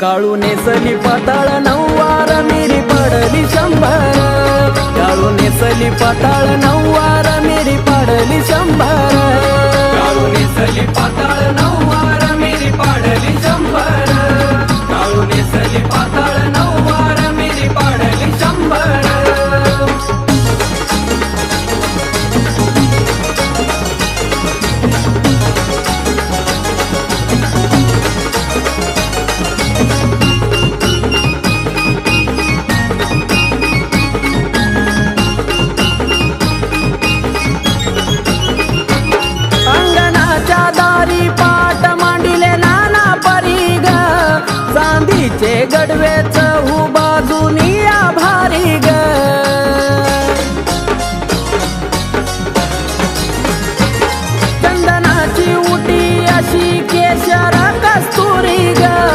काळू नेसली पाताळ नऊवार मिरी पडली शंभर. काळू नेसली पाताळ नऊवार मिरी पडली शंभर. যারা কাজ করে গা